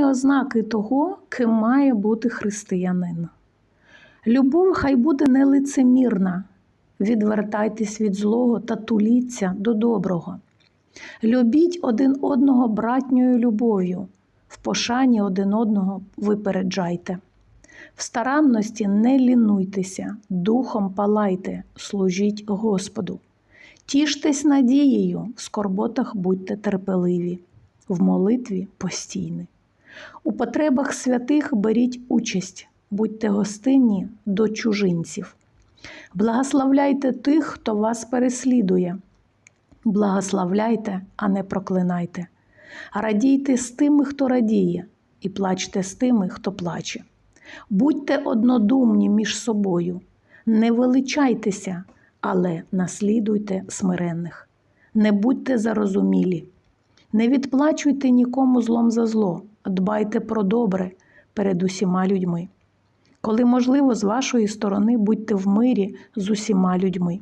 ознаки того, ким має бути християнин. Любов хай буде нелицемірна. Відвертайтесь від злого та туліться до доброго. Любіть один одного братньою любов'ю, в пошані один одного випереджайте. В старанності не лінуйтеся, духом палайте, служіть Господу. Тіштесь надією, в скорботах будьте терпеливі, в молитві постійні. У потребах святих беріть участь, будьте гостинні до чужинців. Благословляйте тих, хто вас переслідує. Благословляйте, а не проклинайте. Радійте з тими, хто радіє, і плачте з тими, хто плаче. Будьте однодумні між собою, не величайтеся, але наслідуйте смиренних. Не будьте зарозумілі, не відплачуйте нікому злом за зло, дбайте про добре перед усіма людьми. Коли можливо, з вашої сторони будьте в мирі з усіма людьми.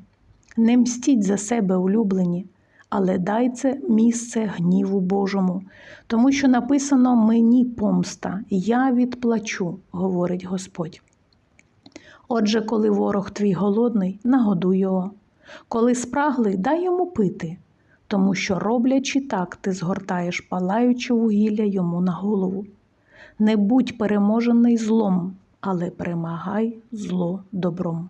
Не мстіть за себе улюблені, але дайте місце гніву Божому, тому що написано мені помста, я відплачу, говорить Господь. Отже, коли ворог твій голодний, нагодуй його, коли спраглий, дай йому пити, тому що, роблячи так, ти згортаєш палаюче вугілля йому на голову. Не будь переможений злом, але перемагай зло добром.